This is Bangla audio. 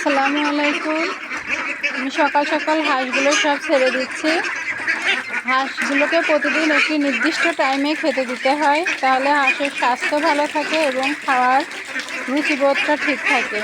আসসালামু আলাইকুম। আমি সকাল সকাল হাঁসগুলো সব ছেড়ে দিচ্ছি। হাঁসগুলোকে প্রতিদিন একটি নির্দিষ্ট টাইমে খেতে দিতে হয়, তাহলে হাঁসের স্বাস্থ্য ভালো থাকে এবং খাওয়ার রুচিবোধটা ঠিক থাকে।